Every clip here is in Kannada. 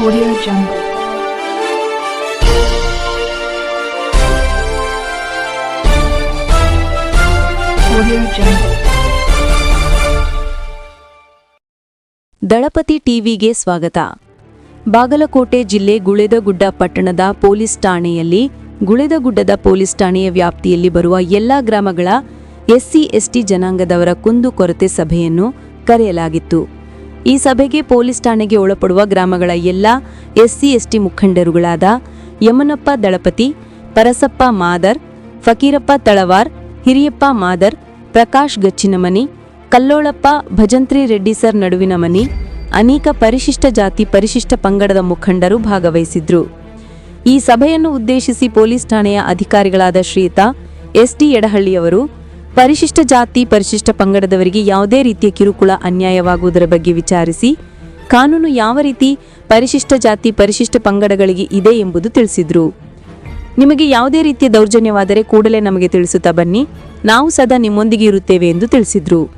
Audio Jungle. ದಳಪತಿ ಟಿವಿಗೆ ಸ್ವಾಗತ. ಬಾಗಲಕೋಟೆ ಜಿಲ್ಲೆ ಗುಳೆದಗುಡ್ಡ ಪಟ್ಟಣದ ಪೊಲೀಸ್ ಠಾಣೆಯಲ್ಲಿ ಗುಳೆದಗುಡ್ಡದ ಪೊಲೀಸ್ ಠಾಣೆಯ ವ್ಯಾಪ್ತಿಯಲ್ಲಿ ಬರುವ ಎಲ್ಲಾ ಗ್ರಾಮಗಳ ಎಸ್ಸಿ, ಎಸ್ಟಿ ಜನಾಂಗದವರ ಕುಂದುಕೊರತೆ ಸಭೆಯನ್ನು ಕರೆಯಲಾಗಿತ್ತು. ಈ ಸಭೆಗೆ ಪೊಲೀಸ್ ಠಾಣೆಗೆ ಒಳಪಡುವ ಗ್ರಾಮಗಳ ಎಲ್ಲ ಎಸ್ಸಿ, ಎಸ್ಟಿ ಮುಖಂಡರುಗಳಾದ ಯಮನಪ್ಪ ದಳಪತಿ, ಪರಸಪ್ಪ ಮಾದರ್, ಫಕೀರಪ್ಪ ತಳವಾರ್, ಹಿರಿಯಪ್ಪ ಮಾದರ್, ಪ್ರಕಾಶ್ ಗಚ್ಚಿನಮನಿ, ಕಲ್ಲೋಳಪ್ಪ ಭಜಂತ್ರಿ ರೆಡ್ಡಿ ಸರ್ ನಡುವಿನ ಮನಿ ಅನೇಕ ಪರಿಶಿಷ್ಟ ಜಾತಿ ಪರಿಶಿಷ್ಟ ಪಂಗಡದ ಮುಖಂಡರು ಭಾಗವಹಿಸಿದ್ರು. ಈ ಸಭೆಯನ್ನು ಉದ್ದೇಶಿಸಿ ಪೊಲೀಸ್ ಠಾಣೆಯ ಅಧಿಕಾರಿಗಳಾದ ಶ್ರೀತಾ, ಎಸ್ಟಿ ಎಡಹಳ್ಳಿಯವರು ಪರಿಶಿಷ್ಟ ಜಾತಿ, ಪರಿಶಿಷ್ಟ ಪಂಗಡದವರಿಗೆ ಯಾವುದೇ ರೀತಿಯ ಕಿರುಕುಳ ಅನ್ಯಾಯವಾಗುವುದರ ಬಗ್ಗೆ ವಿಚಾರಿಸಿ, ಕಾನೂನು ಯಾವ ರೀತಿ ಪರಿಶಿಷ್ಟ ಜಾತಿ, ಪರಿಶಿಷ್ಟ ಪಂಗಡಗಳಿಗೆ ಇದೆ ಎಂಬುದು ತಿಳಿಸಿದ್ರು. ನಿಮಗೆ ಯಾವುದೇ ರೀತಿಯ ದೌರ್ಜನ್ಯವಾದರೆ ಕೂಡಲೇ ನಮಗೆ ತಿಳಿಸುತ್ತಾ ಬನ್ನಿ. ನಾವು ಸದಾ ನಿಮ್ಮೊಂದಿಗೆ ಇರುತ್ತೇವೆ ಎಂದು ತಿಳಿಸಿದ್ರು.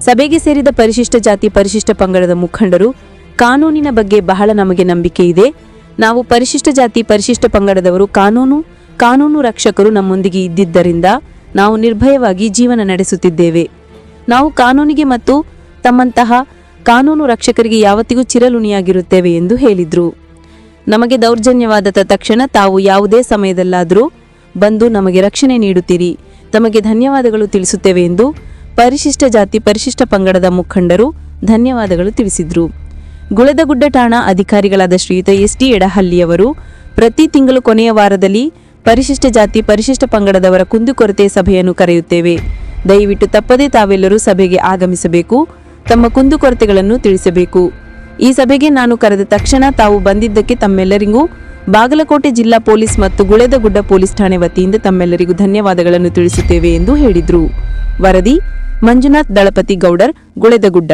ಸಭೆಗೆ ಸೇರಿದ ಪರಿಶಿಷ್ಟ ಜಾತಿ, ಪರಿಶಿಷ್ಟ ಪಂಗಡದ ಮುಖಂಡರು, ಕಾನೂನಿನ ಬಗ್ಗೆ ಬಹಳ ನಮಗೆ ನಂಬಿಕೆ ಇದೆ. ನಾವು ಪರಿಶಿಷ್ಟ ಜಾತಿ, ಪರಿಶಿಷ್ಟ ಪಂಗಡದವರು, ಕಾನೂನು ಕಾನೂನು ರಕ್ಷಕರು ನಮ್ಮೊಂದಿಗೆ ಇದ್ದಿದ್ದರಿಂದ ನಾವು ನಿರ್ಭಯವಾಗಿ ಜೀವನ ನಡೆಸುತ್ತಿದ್ದೇವೆ. ನಾವು ಕಾನೂನಿಗೆ ಮತ್ತು ತಮ್ಮಂತಹ ಕಾನೂನು ರಕ್ಷಕರಿಗೆ ಯಾವತ್ತಿಗೂ ಚಿರಲುಣಿಯಾಗಿರುತ್ತೇವೆ ಎಂದು ಹೇಳಿದರು. ನಮಗೆ ದೌರ್ಜನ್ಯವಾದ ತಕ್ಷಣ ತಾವು ಯಾವುದೇ ಸಮಯದಲ್ಲಾದರೂ ಬಂದು ನಮಗೆ ರಕ್ಷಣೆ ನೀಡುತ್ತೀರಿ. ತಮಗೆ ಧನ್ಯವಾದಗಳು ತಿಳಿಸುತ್ತೇವೆ ಎಂದು ಪರಿಶಿಷ್ಟ ಜಾತಿ ಪರಿಶಿಷ್ಟ ಪಂಗಡದ ಮುಖಂಡರು ಧನ್ಯವಾದಗಳು ತಿಳಿಸಿದರು. ಗುಳದಗುಡ್ಡ ಠಾಣಾ ಅಧಿಕಾರಿಗಳಾದ ಶ್ರೀಯುತ ಎಸ್ ಟಿ ಎಡಹಳ್ಳಿಯವರು ಪ್ರತಿ ತಿಂಗಳು ಕೊನೆಯ ವಾರದಲ್ಲಿ ಪರಿಶಿಷ್ಟ ಜಾತಿ ಪರಿಶಿಷ್ಟ ಪಂಗಡದವರ ಕುಂದುಕೊರತೆ ಸಭೆಯನ್ನು ಕರೆಯುತ್ತೇವೆ. ದಯವಿಟ್ಟು ತಪ್ಪದೇ ತಾವೆಲ್ಲರೂ ಸಭೆಗೆ ಆಗಮಿಸಬೇಕು. ತಮ್ಮ ಕುಂದುಕೊರತೆಗಳನ್ನು ತಿಳಿಸಬೇಕು. ಈ ಸಭೆಗೆ ನಾನು ಕರೆದ ತಕ್ಷಣ ತಾವು ಬಂದಿದ್ದಕ್ಕೆ ತಮ್ಮೆಲ್ಲರಿಗೂ, ಬಾಗಲಕೋಟೆ ಜಿಲ್ಲಾ ಪೊಲೀಸ್ ಮತ್ತು ಗುಳೆದಗುಡ್ಡ ಪೊಲೀಸ್ ಠಾಣೆ ವತಿಯಿಂದ ತಮ್ಮೆಲ್ಲರಿಗೂ ಧನ್ಯವಾದಗಳನ್ನು ತಿಳಿಸುತ್ತೇವೆ ಎಂದು ಹೇಳಿದರು. ವರದಿ, ಮಂಜುನಾಥ್ ದಳಪತಿ ಗೌಡರ್, ಗುಳೆದಗುಡ್ಡ.